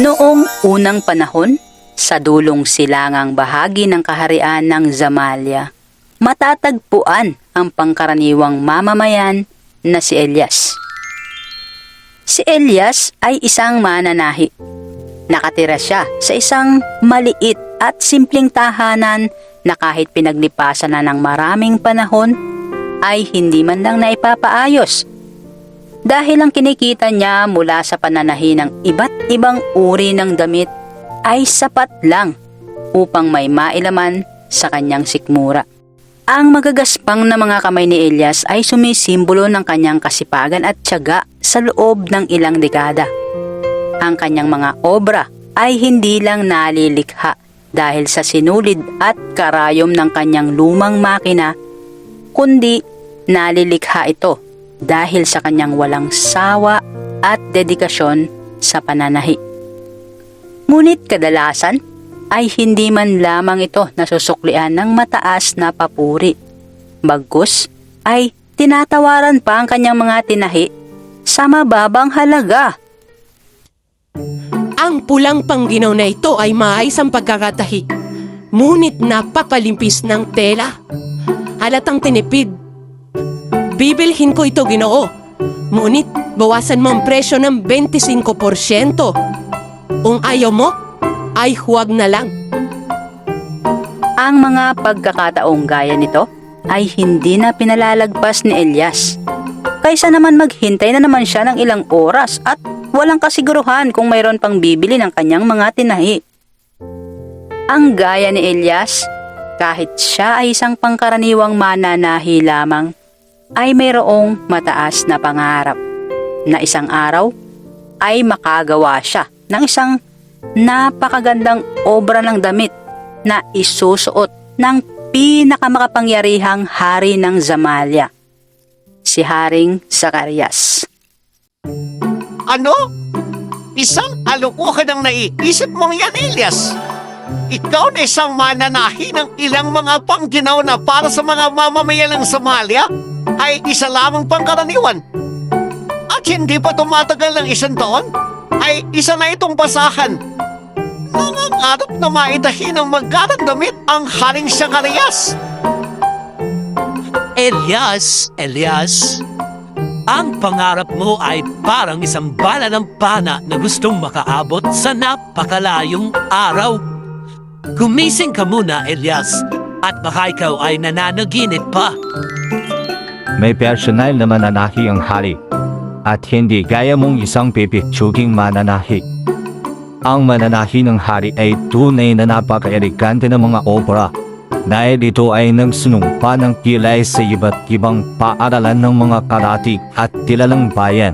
Noong unang panahon, sa dulong silangang bahagi ng kaharian ng Zamalia, matatagpuan ang pangkaraniwang mamamayan na si Elias. Si Elias ay isang mananahi. Nakatira siya sa isang maliit at simpleng tahanan na kahit pinaglipasan na ng maraming panahon ay hindi man lang naipapaayos dahil ang kinikita niya mula sa pananahi ng iba't ibang uri ng damit ay sapat lang upang may mailaman sa kanyang sikmura. Ang magagaspang na mga kamay ni Elias ay sumisimbolo ng kanyang kasipagan at tiyaga sa loob ng ilang dekada. Ang kanyang mga obra ay hindi lang nalilikha dahil sa sinulid at karayom ng kanyang lumang makina, kundi nalilikha ito dahil sa kanyang walang sawa at dedikasyon sa pananahi. Ngunit kadalasan ay hindi man lamang ito nasusuklian ng mataas na papuri. Bagkus ay tinatawaran pa ang kanyang mga tinahi sa mababang halaga. Ang pulang pangginaw na ito ay maayos ang pagkakatahi. Ngunit napakalimpis ng tela. Halatang tinipid. Bibilhin ko ito ginoo. Ngunit bawasan mo ang presyo ng 25%. Kung ayaw mo, ay huwag na lang. Ang mga pagkakataong gaya nito ay hindi na pinalalagpas ni Elias. Kaysa naman maghintay na naman siya ng ilang oras at walang kasiguruhan kung mayroon pang bibili ng kanyang mga tinahi. Ang gaya ni Elias, kahit siya ay isang pangkaraniwang mananahi lamang, ay mayroong mataas na pangarap na isang araw ay makagawa siya ng isang napakagandang obra ng damit na isusuot ng pinakamakapangyarihang hari ng Zamalia, si Haring Zacarias. Ano? Isang kalokohan ang naiisip mong yan, Elias. Ikaw na isang mananahi ng ilang mga pangginaw na para sa mga mamamayan ng Somalia ay isa lamang pangkaraniwan. At hindi pa tumatagal ng isang taon, ay isa na itong basahan. Nangangarap na maidahin ng magkarang damit ang Haring Zacarias. Elias, Elias, ang pangarap mo ay parang isang bala ng pana na gustong makaabot sa napakalayong araw. Gumising ka muna, Elias, at baka ikaw ay nananaginip pa. May personal na mananahi ang hari at hindi gaya mong isang pipitsuging mananahi. Ang mananahi ng hari ay tunay na napaka-elegante ng mga opera dahil ito ay nagsunumpa ng kilay sa iba't ibang paaralan ng mga karatig at tilalang bayan.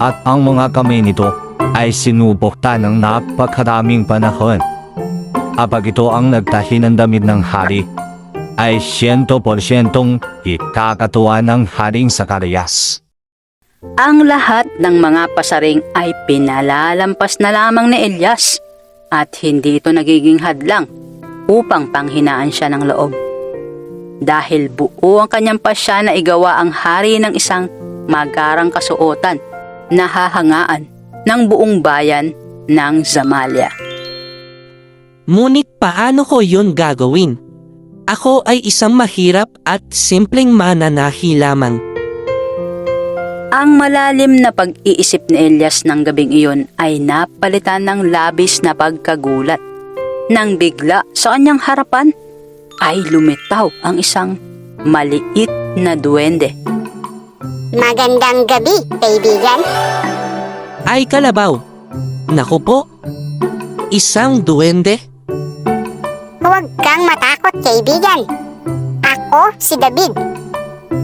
At ang mga kamay nito ay sinubukta ng napakaraming panahon. Kapag ito ang nagtahi ng damit ng hari, ay 100% ikakatuwa ng Haring Zacarias. Ang lahat ng mga pasaring ay pinalalampas na lamang ni Elias at hindi ito nagiging hadlang upang panghinaan siya ng loob. Dahil buo ang kanyang pasya na igawa ang hari ng isang magarang kasuotan na hahangaan ng buong bayan ng Zamalia. Ngunit paano ko yun gagawin? Ako ay isang mahirap at simpleng mananahi lamang. Ang malalim na pag-iisip ni Elias ng gabing iyon ay napalitan ng labis na pagkagulat. Nang bigla sa kanyang harapan ay lumitaw ang isang maliit na duwende. Magandang gabi, kaibigan. Ay kalabaw. Naku po. Isang duwende? Huwag kang matakot, kaibigan. Ako si David.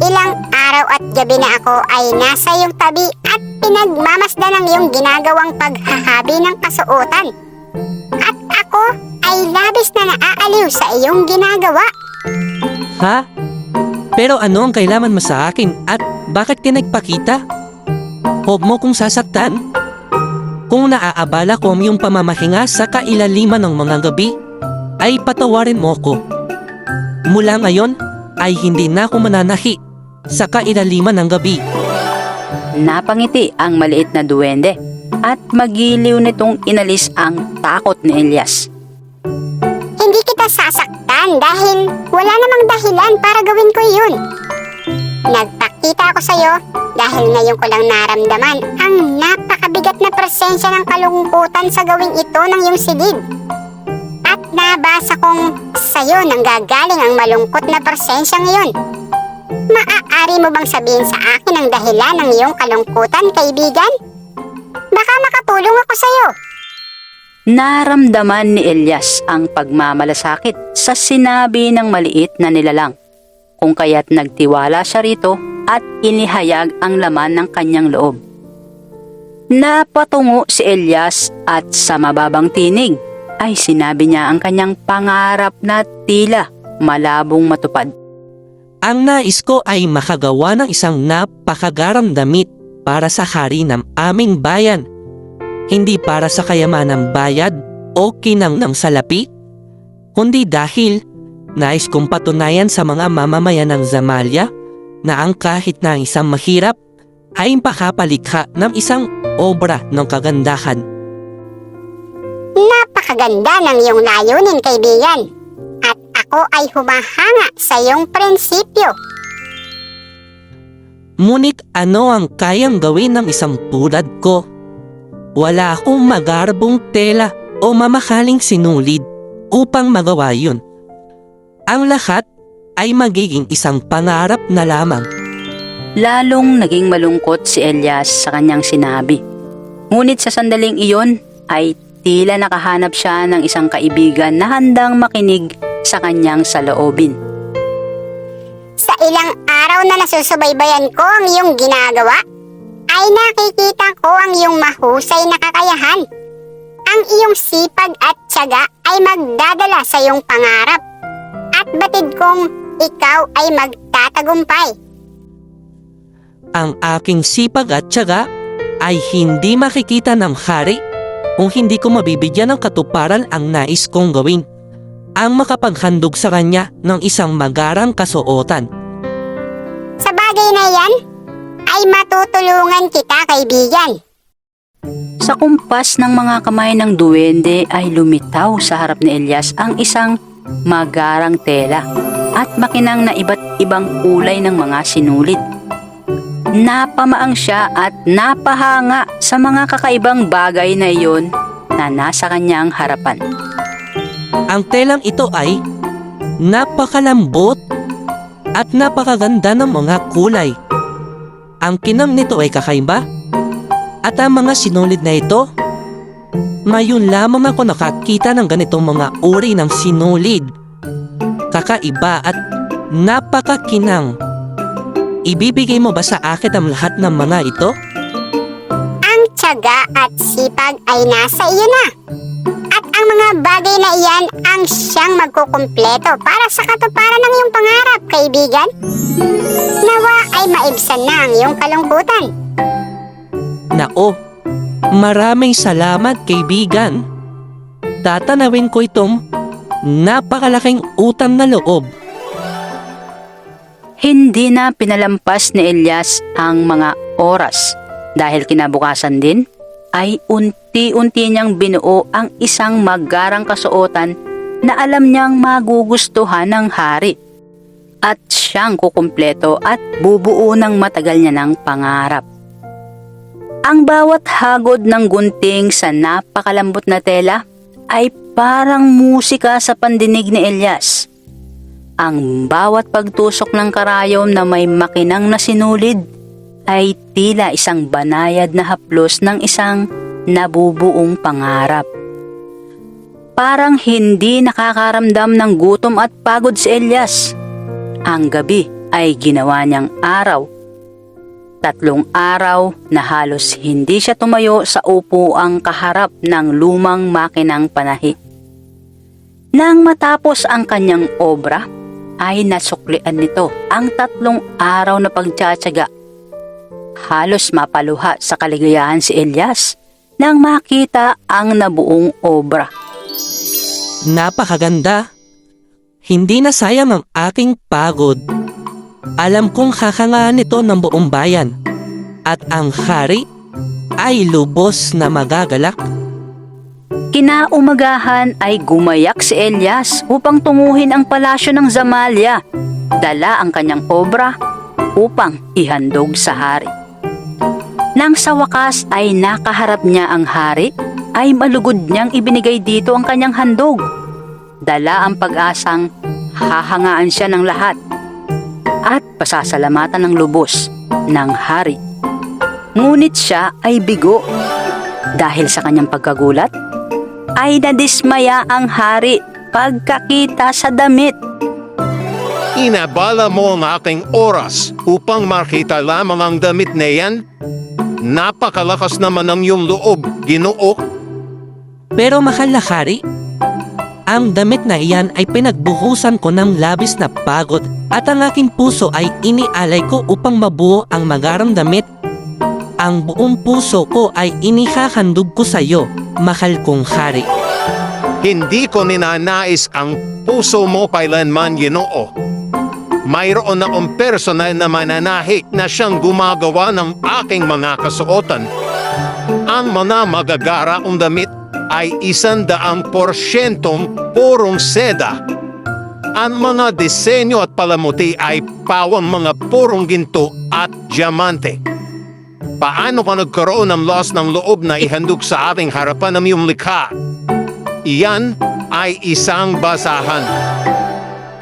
Ilang araw at gabi na ako ay nasa iyong tabi at pinagmamasdan ng iyong ginagawang paghahabi ng kasuotan. At ako ay labis na naaaliw sa iyong ginagawa. Ha? Pero ano ang kailangan mo sa akin at bakit ka nagpakita? Huwag mo kong sasaktan. Kung naaabala ko ang pamamahinga sa kailaliman ng mga gabi, ay patawarin mo ko. Mula ngayon ay hindi na ako mananahi sa kailaliman ng gabi. Napangiti ang maliit na duwende at magiliw nitong inalis ang takot ni Elias. Hindi kita sasaktan dahil wala namang dahilan para gawin ko yun. Nagpakita ako sa'yo dahil ngayon ko lang naramdaman ang napakabigat na presensya ng kalungkutan sa gawing ito ng iyong sigid. Nabasa kong sa'yo nang gagaling ang malungkot na presensya ngayon. Maaari mo bang sabihin sa akin ang dahilan ng iyong kalungkutan, kaibigan? Baka makatulong ako sa'yo. Naramdaman ni Elias ang pagmamalasakit sa sinabi ng maliit na nilalang, kung kaya't nagtiwala siya rito at inihayag ang laman ng kanyang loob. Napatungo si Elias at sa mababang tinig ay sinabi niya ang kanyang pangarap na tila malabong matupad. Ang nais ko ay makagawa ng isang napakagarang damit para sa hari ng aming bayan. Hindi para sa kayamanang bayad o kinang ng salapi, kundi dahil nais kong patunayan sa mga mamamayan ng Zamalia na ang kahit na isang mahirap ay makapalikha ng isang obra ng kagandahan. Napakaganda ng iyong layunin, kaibigan. At ako ay humahanga sa iyong prinsipyo. Ngunit ano ang kayang gawin ng isang tulad ko? Wala akong magarbong tela o mamahaling sinulid upang magawa yun. Ang lahat ay magiging isang pangarap na lamang. Lalong naging malungkot si Elias sa kanyang sinabi. Ngunit sa sandaling iyon ay tila nakahanap siya ng isang kaibigan na handang makinig sa kanyang saloobin. Sa ilang araw na nasusubaybayan ko ang iyong ginagawa, ay nakikita ko ang iyong mahusay na kakayahan. Ang iyong sipag at tiyaga ay magdadala sa iyong pangarap. At batid kong ikaw ay magtatagumpay. Ang aking sipag at tiyaga ay hindi makikita ng hari kung hindi ko mabibigyan ng katuparan ang nais kong gawin. Ang makapaghandog sa kanya ng isang magarang kasuotan. Sa bagay na yan, ay matutulungan kita, kaibigan. Sa kumpas ng mga kamay ng duwende ay lumitaw sa harap ni Elias ang isang magarang tela at makinang na iba't ibang kulay ng mga sinulid. Napamaang siya at napahanga sa mga kakaibang bagay na iyon na nasa kanyang harapan. Ang telang ito ay napakalambot at napakaganda ng mga kulay. Ang kinang nito ay kakaiba at ang mga sinulid na ito, ngayon lamang ako nakakita ng ganitong mga uri ng sinulid. Kakaiba at napakakinang. Ibibigay mo ba sa akin ang lahat ng mga ito? Ang tiyaga at sipag ay nasa iyo na. At ang mga bagay na iyan ang siyang magkukumpleto para sa katuparan ng iyong pangarap, kaibigan. Nawa ay maibsan na ang iyong kalungkutan. Nako, maraming salamat kaibigan. Tatanawin ko itong napakalaking utang na loob. Hindi na pinalampas ni Elias ang mga oras dahil kinabukasan din ay unti-unti niyang binuo ang isang magarang kasuotan na alam niyang magugustuhan ng hari at siyang kukumpleto at bubuo ng matagal niya ng pangarap. Ang bawat hagod ng gunting sa napakalambot na tela ay parang musika sa pandinig ni Elias. Ang bawat pagtusok ng karayom na may makinang na sinulid ay tila isang banayad na haplos ng isang nabubuong pangarap. Parang hindi nakakaramdam ng gutom at pagod si Elias. Ang gabi ay ginawa niyang araw. Tatlong araw na halos hindi siya tumayo sa upuang kaharap ng lumang makinang panahi. Nang matapos ang kanyang obra, ay nasuklian nito ang tatlong araw na pagtsatsaga. Halos mapaluha sa kaligayahan si Elias nang makita ang nabuong obra. Napakaganda. Hindi na sayang ang aking pagod. Alam kong kakangaan ito ng buong bayan. At ang hari ay lubos na magagalak. Kinaumagahan ay gumayak si Elias upang tunguhin ang palasyo ng Zamalia. Dala ang kanyang obra upang ihandog sa hari. Nang sa wakas ay nakaharap niya ang hari, ay malugod niyang ibinigay dito ang kanyang handog. Dala ang pag-asang hahangaan siya ng lahat at pasasalamatan ng lubos ng hari. Ngunit siya ay bigo dahil sa kanyang pagkagulat ay nadismaya ang hari pagkakita sa damit. Inabala mo ang aking oras upang makita lamang ang damit na yan? Napakalakas naman ang iyong loob, ginoo. Pero mahal na hari, ang damit na iyan ay pinagbuhusan ko ng labis na pagod at ang aking puso ay inialay ko upang mabuo ang magarang damit. Ang buong puso ko ay inihahandog ko sa iyo, mahal kong hari. Hindi ko ninanais ang puso mo kailanman, ginoo. Mayroon akong personal na mananahi na siyang gumagawa ng aking mga kasuotan. Ang mga magagara kong damit ay isandaang porsyentong purong seda. Ang mga disenyo at palamuti ay pawang mga purong ginto at diamante. Paano ka nagkaroon ng loss ng loob na ihandog sa ating harapan ng iyong likha? Iyan ay isang basahan.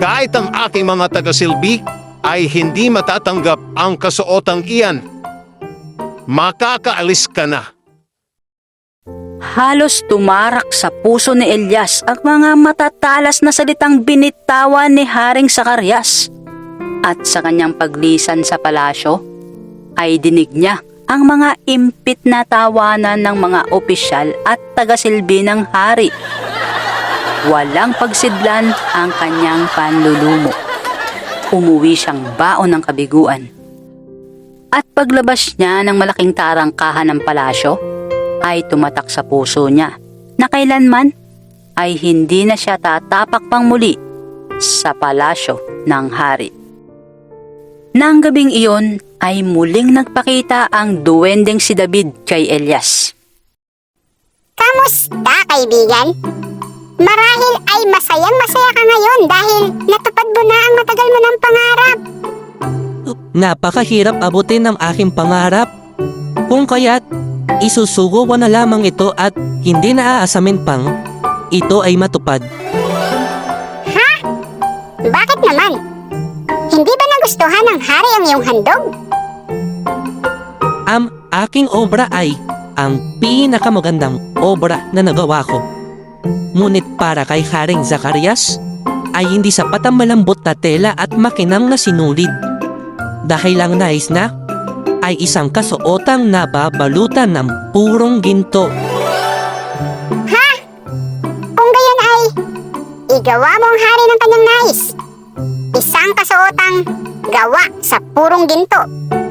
Kahit ang aking mga tagasilbi ay hindi matatanggap ang kasuotang iyan. Makakaalis ka na. Halos tumarak sa puso ni Elias ang mga matatalas na salitang binitawan ni Haring Sakarias. At sa kanyang paglisan sa palasyo, ay dinig niya ang mga impit na tawanan ng mga opisyal at tagasilbi ng hari. Walang pagsidlan ang kanyang panlulumo. Umuwi siyang baon ng kabiguan. At paglabas niya ng malaking tarangkahan ng palasyo, ay tumatak sa puso niya na kailanman ay hindi na siya tatapak pang muli sa palasyo ng hari. Nang gabing iyon ay muling nagpakita ang duwending si David kay Elias. Kamusta, kaibigan? Marahil ay masayang masaya ka ngayon dahil natupad mo na ang matagal mo ng pangarap. Napakahirap abutin ng aking pangarap. Kung kaya't isusugo ko na lamang ito at hindi na aasamin pang ito ay matupad. Bakit naman? Hindi ba nagustuhan ng hari ang iyong handog? Ang aking obra ay ang pinakamagandang obra na nagawa ko. Ngunit para kay Haring Zacarias ay hindi sapat ang malambot na tela at makinang na sinulid. Dahil lang nais na ay isang kasuotang nababalutan ng purong ginto. Kung gayon ay, igawa mo ang hari ng kanyang nais. Isang kasuotang gawa sa purong ginto.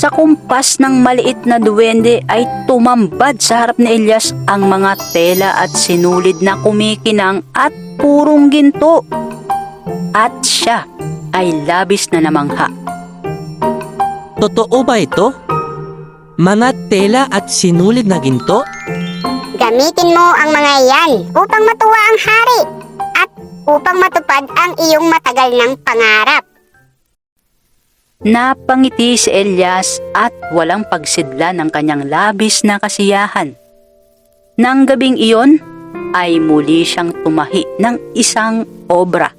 Sa kumpas ng maliit na duwende ay tumambad sa harap ni Elias ang mga tela at sinulid na kumikinang at purong ginto. At siya ay labis na namangha. Totoo ba ito? Mga tela at sinulid na ginto? Gamitin mo ang mga iyan upang matuwa ang hari at upang matupad ang iyong matagal ng pangarap. Napangiti si Elias at walang pagsidla ng kanyang labis na kasiyahan. Nang gabing iyon, ay muli siyang tumahi ng isang obra.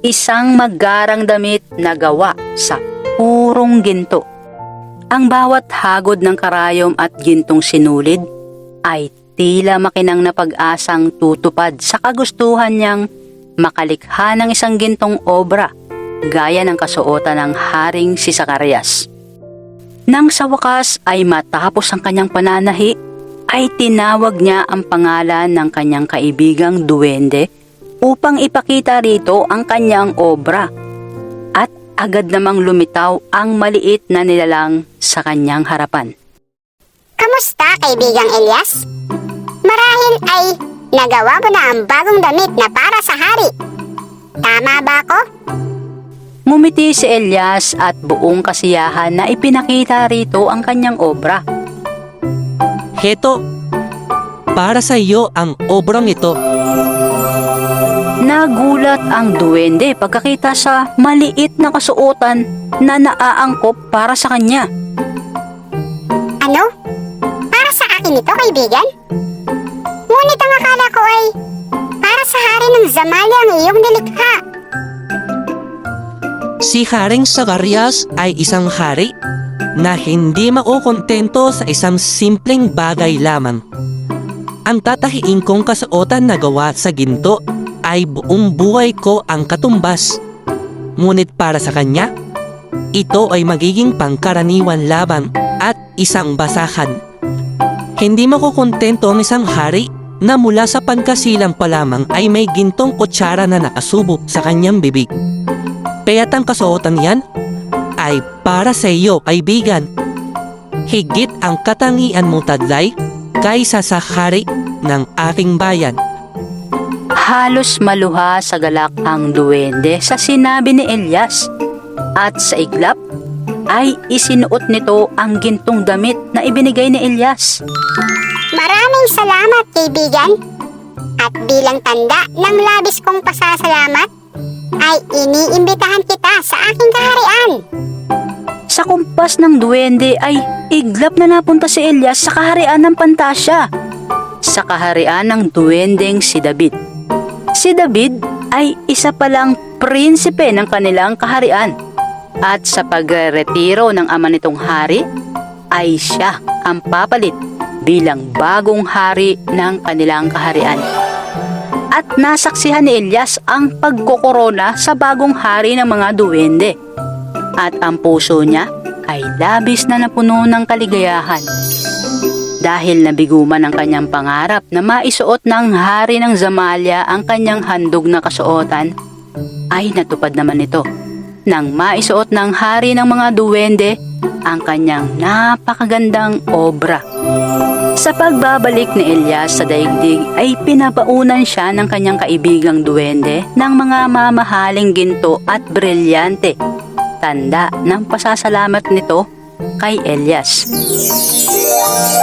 Isang magarang damit na gawa sa purong ginto. Ang bawat hagod ng karayom at gintong sinulid ay tila makinang na pag-asang tutupad sa kagustuhan niyang makalikha ng isang gintong obra gaya ng kasuotan ng haring si Sakarias. Nang sa wakas ay matapos ang kanyang pananahi, ay tinawag niya ang pangalan ng kanyang kaibigang duwende upang ipakita rito ang kanyang obra. At agad namang lumitaw ang maliit na nilalang sa kanyang harapan. Kamusta, kaibigang Elias? Marahil ay nagawa mo na ang bagong damit na para sa hari. Tama ba ako? Ngumiti si Elias at buong kasiyahan na ipinakita rito ang kanyang obra. Heto, para sa iyo ang obrang ito. Nagulat ang duwende pagkakita sa maliit na kasuotan na naaangkop para sa kanya. Ano? Para sa akin ito, kaibigan? Ngunit ang akala ko ay para sa hari ng Zamalia ang iyong nilikha. Si Haring Sagarias ay isang hari na hindi makukontento sa isang simpleng bagay lamang. Ang tatahiin kong kasuotan na gawa sa ginto ay buong buhay ko ang katumbas. Ngunit para sa kanya, ito ay magiging pangkaraniwan laban at isang basahan. Hindi makukontento ang isang hari na mula sa pagkasilang pa lamang ay may gintong kutsara na nakasubok sa kanyang bibig. Kaya't ang kasuotan yan ay para sa iyo, kaibigan. Higit ang katangian mo tadlay kaysa sa hari ng aking bayan. Halos maluha sa galak ang duwende sa sinabi ni Elias. At sa iglap ay isinuot nito ang gintong damit na ibinigay ni Elias. Maraming salamat, kaibigan. At bilang tanda ng labis kong pasasalamat, ay iniimbitahan kita sa aking kaharian. Sa kumpas ng duwende ay iglap na napunta si Elias sa kaharian ng Pantasya. Sa kaharian ng duwendeng si David. Si David ay isa palang prinsipe ng kanilang kaharian. At sa pagretiro ng ama nitong hari, ay siya ang papalit bilang bagong hari ng kanilang kaharian. At nasaksihan ni Elias ang pagkokorona sa bagong hari ng mga duwende at ang puso niya ay labis na napuno ng kaligayahan. Dahil nabiguman ang kanyang pangarap na maisuot ng hari ng Zamalia ang kanyang handog na kasuotan, ay natupad naman ito nang maisuot ng hari ng mga duwende ang kanyang napakagandang obra. Sa pagbabalik ni Elias sa daigdig ay pinapaunan siya ng kanyang kaibigang duwende ng mga mamahaling ginto at brilyante tanda ng pasasalamat nito kay Elias.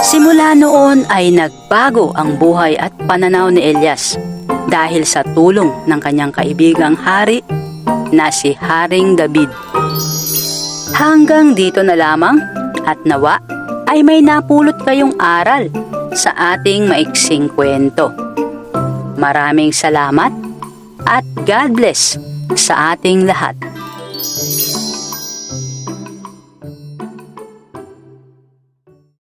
Simula noon ay nagbago ang buhay at pananaw ni Elias dahil sa tulong ng kanyang kaibigang hari na si Haring David. Hanggang dito na lamang at nawa ay may napulot kayong aral sa ating maiksing kwento. Maraming salamat at God bless sa ating lahat.